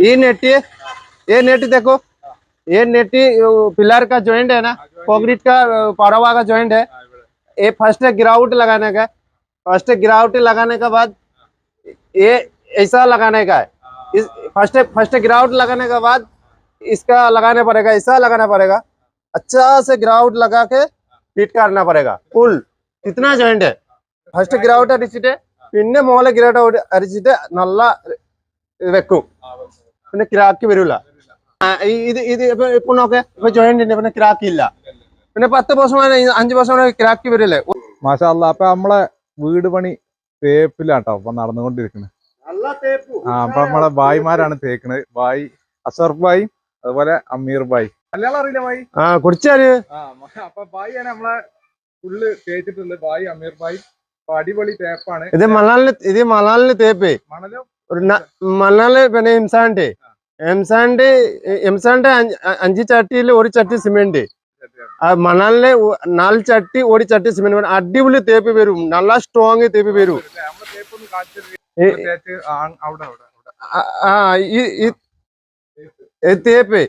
Net देखो। ये नेटी pillar का ज्वाइंट है ना। कॉन्क्रीट का पारावा का ज्वाइंट है। ये फ़र्स्ट गिराउट लगाने का फ़र्स्ट गिराउट लगाने के बाद ये ऐसा लगाने का है। इस फ़र्स्ट फ़र्स्ट गिराउट लगाने के बाद इसका लगाना पड़ेगा ऐसा लगाना पड़ेगा। अच्छा से ग्राउंड लगा के फिट करना पड़ेगा। फुल कितना जॉइंट है? फ़र्स्ट கிரவுட் अरिचिटे पिन्ने मोहल्ले ഗ്രൗണ്ട് अरिचिटे नल्ला വെക്കും പിന്നെ ക്രാക്ക് വരൂല. ഇത് ഇത് ഇപ്പൊ ഇപ്പൊ നോക്കെ ഇപ്പൊ ജോയിന്റ് ഉണ്ട് പിന്നെ ക്രാക്ക് ഇല്ല. പിന്നെ പത്ത് ദിവസം അഞ്ച് ദിവസം ക്രാക്ക് വരില്ലേ? മാഷാല്ല അപ്പൊ നമ്മളെ വീട് പണി തേപ്പിലാട്ടോ അപ്പൊ നടന്നുകൊണ്ടിരിക്കുന്നത് ആ അപ്പൊ നമ്മളെ ബായിമാരാണ് തേക്കണത് ബായി അസർഫ് ബായി അതുപോലെ അമീർ ബായി മലയാളം അറിയില്ല ബായി ആ കുടിച്ചാൽ. അപ്പൊ ബായിയാണ് നമ്മളെ ഫുള്ള് തേച്ചിട്ടുള്ളത്. ബായി അമീർ ബായി അടിപൊളി തേപ്പാണ്. ഇത് മണാലിന് ഇത് മണലിന് തേപ്പ്. മണലും ഒരു മണാൽ പിന്നെ എംസാണ്ട്. എംസാണ്ട് എംസാണ്ട് അഞ്ച് ചട്ടിയിൽ ഒരു ചട്ടി സിമെന്റ് ആ മണലിന് നാല് ചട്ടി ഒരു ചട്ടി സിമെന്റ് വേണം. അടിപൊളി തേപ്പ് വരും. നല്ല സ്ട്രോങ് തേപ്പ് വരും. ആ, ഈ- തേപ്പ്.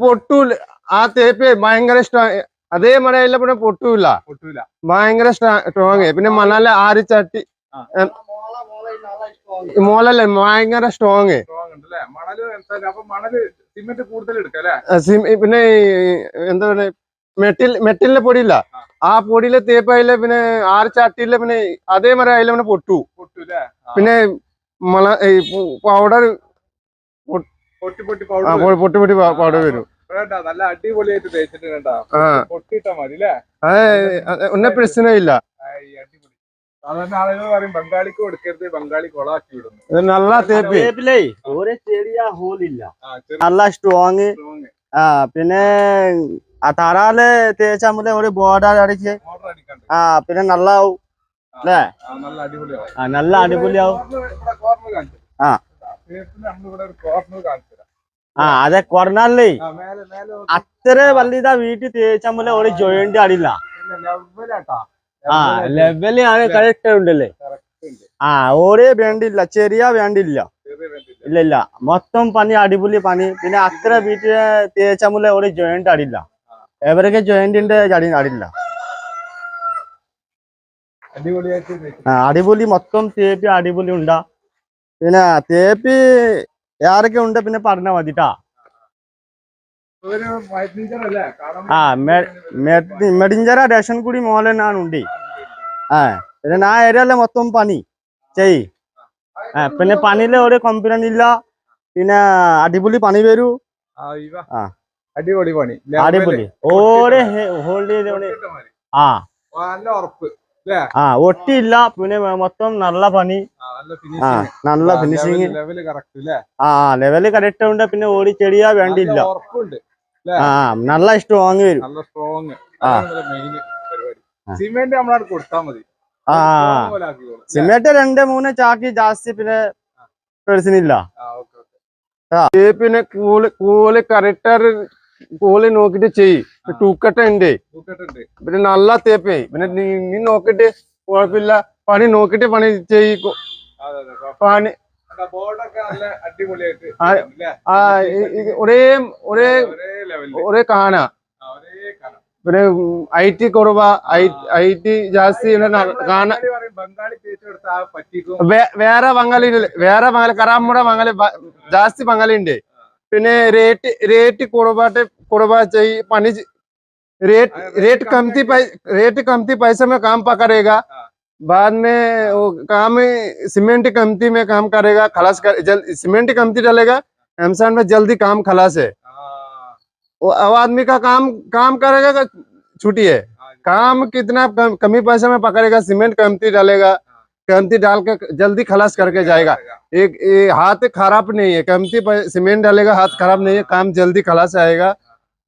പൊട്ടൂല ആ തേപ്പ് ഭയങ്കര സ്ട്രോങ് അതേ മഴയില്ല പിന്നെ പൊട്ടൂല. പൊട്ടൂല. ഭയങ്കര സ്ട്രോങ് പിന്നെ മണാൽ ആറ് ചട്ടി മോളല്ലേ ഭയങ്കര സ്ട്രോങ് പിന്നെ എന്താ പറയുക മെറ്റിൽ മെറ്റലിന്റെ പൊടിയില്ല. ആ. പൊടിയിലെ തേപ്പായില്ല പിന്നെ ആറ് ചട്ടിയില്ല പിന്നെ അതേ മരം അതിലെ പിന്നെ പൊട്ടു. പിന്നെ മള പൗഡർ പൊട്ടി പൊട്ടി പൗഡർ പൊ- പൊട്ടി പൊട്ടി പൗഡർ വരും. നല്ല അടിപൊളിയായിട്ട് തേച്ചിട്ടുണ്ട് പ്രശ്നമില്ല. ബംഗാളിക്ക് കൊടുക്കരുത് ബംഗാളി കൊളാക്കി വിടുന്നു. ഇത് നല്ല തേപ്പ്. ഒരു ചെറിയ നല്ല സ്ട്രോങ്. ആ പിന്നെ ആ തറാൽ തേച്ചാൽ ഒരു ബോർഡർ അടിച്ച്. ആ പിന്നെ നല്ലാവും. അല്ലേ? ആ, നല്ല അടിപൊളിയാവും. ആ ആ. അതെ നോക്ക്. അത്ര വലുതാ വീട്ടിൽ തേച്ചാൽ ഒരു ജോയിന്റ് ആട്ടാ. ആ ലെവൽ ആണ് കറക്റ്റ് ഉണ്ടല്ലേ. ആ ഒരേ വേണ്ടില്ല ചെറിയ വേണ്ടില്ല ഇല്ല. ഇല്ല. മൊത്തം പണി അടിപൊളി പണി. പിന്നെ അത്ര വീട്ടിൽ തേച്ചാൽ ഒരു ജോയിന്റ് അടില്ല എവരൊക്കെ ജോയിന്റിന്റെ അടി അടില്ല അടിപൊളി മൊത്തം തേപ്പി അടിപൊളി ഉണ്ടാ. പിന്നെ തേപ്പി ആരൊക്കെ ഉണ്ട് പിന്നെ പറഞ്ഞാ മതിട്ടാ. ആ മെ- മെ- മെഡിഞ്ചര റേഷൻ കൂടി മോഹൻലാണ് ഉണ്ട് ആ പിന്നെ ആ ഏരിയയിലെ മൊത്തം പണി. ചെയ്. ആ പിന്നെ പണിയിലെ ഒരു കമ്പനി ഇല്ല. പിന്നെ അടിപൊളി പണി വരൂ. ആ. അടിപൊളി പണി. അടിപൊളി. ഓരോ. ആ. നല്ല ഉറപ്പ്. ആ ഒട്ടിയില്ല. പിന്നെ മൊത്തം നല്ല പണി. ആ, നല്ല ഫിനിഷിംഗ് ഫിനിഷിങ് അല്ലേ ആ ലെവൽ കറക്റ്റ് ഉണ്ട്. പിന്നെ ഓടി ചെടിയാ വേണ്ടിയില്ല. ആ നല്ല സ്ട്രോങ് വരും. നല്ല സ്ട്രോങ് ആ. മെയിൻ പരിപാടി. ആ. സിമെന്റ് നമ്മളവിടെ കൊടുത്താൽ മതി. ആ. സിമെന്റ് രണ്ട് മൂന്ന് ചാക്കി ജാസ്തി പിന്നെ പേഴ്സണില്ല പിന്നെ കൂൽ കൂൽ കറക്റ്റർ കൂൽ നോക്കിട്ട് ചെയ്യ്. തൂക്കട്ട ഉണ്ട്. പിന്നെ നല്ല തേപ്പേ. പിന്നെ നീ നോക്കിട്ട് കുഴപ്പമില്ല. പണി നോക്കിട്ട് പണി ചെയ്യിക്കും. പണി ഒരേ ഒരേ ഒരേ കാന പിന്നെ ഐ ടി കുറവ ഐ ടി ജാസ്തി വേറെ ബംഗാളി വേറെ ബംഗാളി കറാമ്പുട ബംഗാളി ജാസ്തി ബംഗാളി ഉണ്ട്. പിന്നെ റേറ്റ് റേറ്റ് കുറവാട്ട് കുറവ ചെയ് പണി റേറ്റ് റേറ്റ് കമ്മി റേറ്റ് കമ്മി പൈസ കാം പക്കറേഗാ बाद में वो काम सीमेंट कमती में काम करेगा खलास कर जल सीमेंट कमती डालेगा हेमसान में जल्दी काम खलास है। हाँ। वो अब आदमी का काम काम करेगा छुट्टी है? हाँ काम कितना कम, कमी पैसे में पकड़ेगा सीमेंट कमती डालेगा हाँ। कमती डाल के जल्दी खलास करके जाएगा। एक, एक हाथ खराब नहीं है कमती सीमेंट डालेगा हाथ खराब नहीं है काम जल्दी खलास आएगा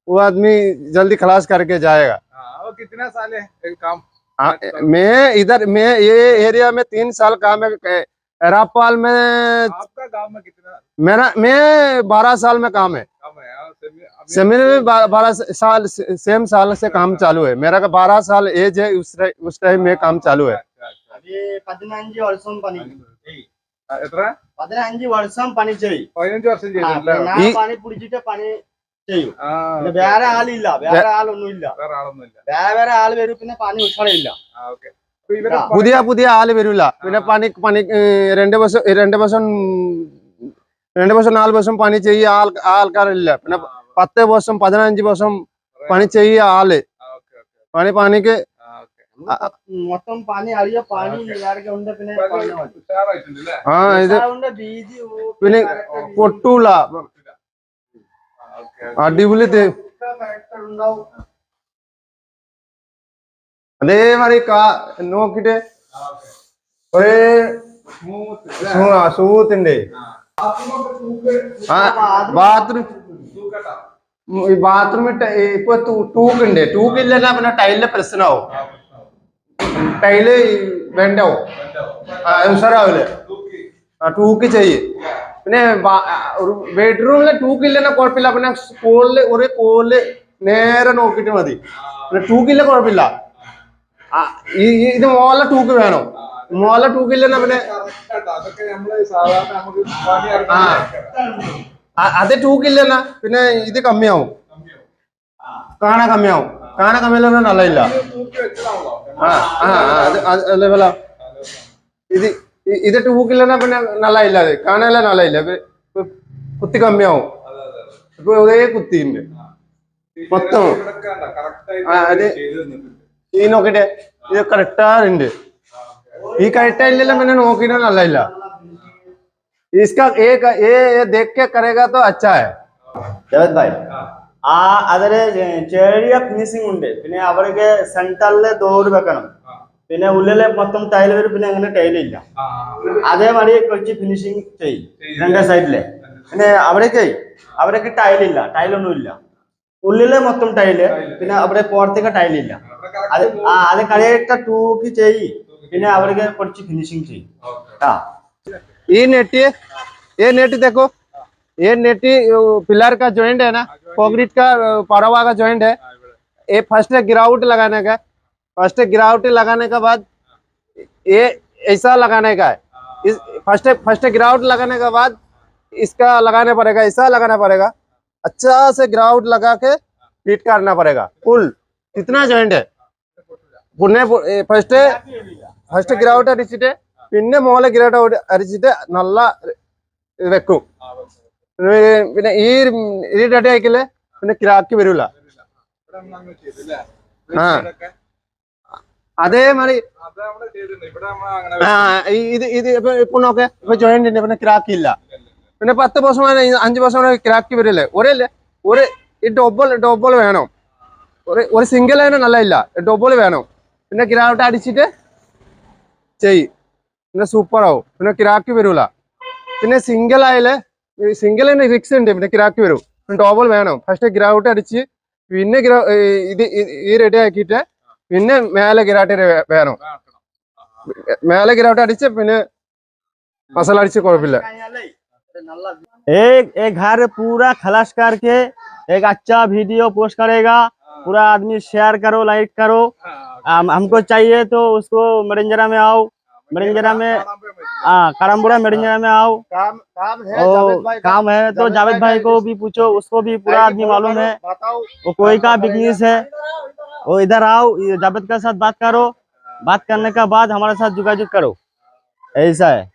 वो आदमी जल्दी खलास करके जाएगा। वो कितना साल है काम? आ, मैं इधर मैं ये एरिया में तीन साल काम है रापाल में आपका गाँव में कितना? मेरा मैं बारह साल में काम है। सेमिन में बारह साल सेम साल से काम चालू है। मेरा का बारह साल एज है उस उस टाइम में काम चालू है। पानी। पानी पानी ചെയ്യും ചെയ്യും. വേറെ ആളില്ല വേറെ ആളൊന്നുമില്ല. വേറെ ആളൊന്നുമില്ല. വേറെ വേറെ ആൾ വരും പിന്നെ പണി ഉഷാറില്ല. ആ. പുതിയ പുതിയ ആൾ വരില്ല പിന്നെ പണി പണി രണ്ട് വർഷം രണ്ട് വർഷം രണ്ട് വർഷം നാല് വർഷം പണി ചെയ്യ ആൾ ആൾക്കാരില്ല. പിന്നെ പത്ത് വർഷം പതിനഞ്ച് വർഷം പണി ചെയ്യ ആൾ. ആ, ഓക്കെ ഓക്കെ പണി പണിക്ക് മൊത്തം പണി അറിയ പണി ഉണ്ട് പിന്നെ ആ ഇത് പിന്നെ പൊട്ടൂല. അടിപൊളി. അതേമാതിരി കാ നോക്കിട്ട്. ഒരേ സൂത്തിന്റെ ബാത്റൂം. ഈ ബാത്റൂമിൽ ഇപ്പൊ ടൂക്കുണ്ട് ടൂക്കില്ല പിന്നെ ടൈലിന്റെ പ്രശ്നമാവും. ടൈൽ വേണ്ടാവും ഉഷാറാവില്ലേ ആ ടൂക്ക് ചെയ്യ്. പിന്നെ ഒരു ബെഡ്റൂമിലെ ടൂക്കില്ലെന്നെ കുഴപ്പമില്ല. പിന്നെ കോളിൽ ഒരു കോളിൽ നേരെ നോക്കിട്ട് മതി. പിന്നെ ടൂക്കില്ല കുഴപ്പമില്ല. ഈ ഇത് മോലെ ടൂക്ക് വേണം. മോലെ ടൂക്കില്ലെന്ന പിന്നെ ആ. അത് ടൂക്കില്ലെന്ന പിന്നെ ഇത് കമ്മിയാവും. കാണാൻ കമ്മിയാവും. കാണാൻ കമ്മിയില്ലെന്ന നല്ലയില്ല തൂക്കി ആ ആ അത് അതേപോലെ ഇത് ഇ- ഇത് ടൂക്കില്ലെന്ന പിന്നെ നല്ല ഇല്ല അത് കാണാനല്ല നല്ല ഇല്ല ഇത് ഇപ്പൊ കുത്തി കമ്മിയാവും അതെ അതെ അതെ ഇപ്പൊ ഒരേ കുത്തിണ്ട് മൊത്തം. ഇവിടൊക്കെ കണ്ടോ? correct ആ, ആയിട്ട് അത് ചെയ്ത് തന്നിട്ടുണ്ട്. ഈ നോക്കിട്ടെ ഇത് കറക്റ്റാറുണ്ട് ഈ കറക്റ്റാ ഇല്ലെല്ലാം പിന്നെ നോക്കിയിട്ട് നല്ല ഇല്ല इसका एक ये ये देख के करेगा तो अच्छा है ജഗത് ഭായ് ആ, ആ അതില് ചെ- ചെറിയ ഫിനിഷിംഗ് ഉണ്ട് പിന്നെ അവർക്ക് സെന്ററില് ഡോർ വെക്കണം ആ, പിന്നെ ഉള്ളില് മൊത്തം ടൈൽ വരും പിന്നെ അങ്ങനെ ടൈലില്ല ആ, അതേമാതിരി കുറച്ച് ഫിനിഷിംഗ് ചെയ്യും ചെയ്യും. രണ്ട് സൈഡിലെ പിന്നെ അവിടേക്ക് അവർക്ക് ടൈലില്ല ടൈലൊന്നും ഇല്ല ഉള്ളില് മൊത്തം ടൈല് പിന്നെ അവിടെ പുറത്തേക്ക് ടൈലില്ല അവിടെ correct അത് തൂക്കി. ആ അത് കറക്റ്റ് തൂക്കി ചെയ്യും പിന്നെ അവർക്ക് കുറച്ച് ഫിനിഷിംഗ് ചെയ്യും Okay. ആ ये नेट ये ये नेट देखो ये नेट पिलर का जॉइंट है ना कंक्रीट का पारावा का जॉइंट है ആ, ഇവിടെ. ये फर्स्ट गिरावट लगाने का फर्स्ट गिरावट लगाने के बाद ये ऐसा लगाने का है इस फर्स्ट फर्स्ट गिरावट लगाने के बाद इसका लगाना पड़ेगा ऐसा लगाना पड़ेगा अच्छा से गिरावट लगा के फिट करना पड़ेगा फुल कितना जॉइंट है पुणे फर्स्ट ഫസ്റ്റ് ഗ്രൗട്ട് അടിച്ചിട്ട് പിന്നെ മോളെ ഗ്രൗട്ട് അടിച്ചിട്ട് നല്ല വെക്കും ആ, വെച്ചു. പിന്നെ- പിന്നെ ഈ ഈ ഡട്ടി അയക്കല് പിന്നെ ക്രാക്ക് വരൂല ഇവിടെ നമ്മൾ അങ്ങനെ ചെയ്തു അല്ലേ? ആ. അതേമാതിരി ആ ഇത് ഇത് ഇപ്പൊ ഇപ്പൊ നോക്കെ ഇപ്പൊ ജോയിന്റ് ഉണ്ട് പിന്നെ ക്രാക്ക് ഇല്ല. പിന്നെ പത്ത് വർഷം അഞ്ച് വർഷം ക്രാക്ക് വരില്ലേ? ഒരേ ഒരു ഈ ഡബിൾ ഡബിൾ വേണം. ഒരു ഒരു സിംഗിൾ തന്നെ നല്ല ഇല്ല ഡബിൾ വേണം. പിന്നെ ഗ്രൗട്ട് അടിച്ചിട്ട് ചെയ് പിന്നെ സൂപ്പർ ആവും. പിന്നെ ക്രാക്ക് വരൂല. പിന്നെ സിംഗിൾ ആയാൽ സിംഗിൾ തന്നെ റിക്സ് ഉണ്ട്. പിന്നെ ക്രാക്ക് വരും. ഡബിൾ വേണം. ഫസ്റ്റ് ഗ്രൗട്ട് അടിച്ച് പിന്നെ ഇത് ഈ റെഡി ആക്കിയിട്ട് പിന്നെ മേലെ ഗ്രാട്ട് വേണം ആക്കണം. മേലെ ഗ്രൗട്ട് അടിച്ച് പിന്നെ മസാല അടിച്ച് കുഴപ്പമില്ല एक एक घर पूरा खलास करके एक अच्छा वीडियो पोस्ट करेगा पूरा आदमी शेयर करो लाइक करो ആ, हम, हमको चाहिए तो उसको मरिंजरा में आओ मरिंजरा में കാണാൻ പോയി മതി. हाँ करमपुरा मरिंजरा में आओ काम काम है ओ, जावेद भाई का। काम है तो जावेद जावेद भाई भाई को भी पूछो उसको भी पूरा आदमी मालूम है बताओ वो कोई का बिजनेस है वो इधर आओ जावेद के साथ बात करो। बात करने के बाद हमारे साथ जोगाजोग करो। ऐसा है।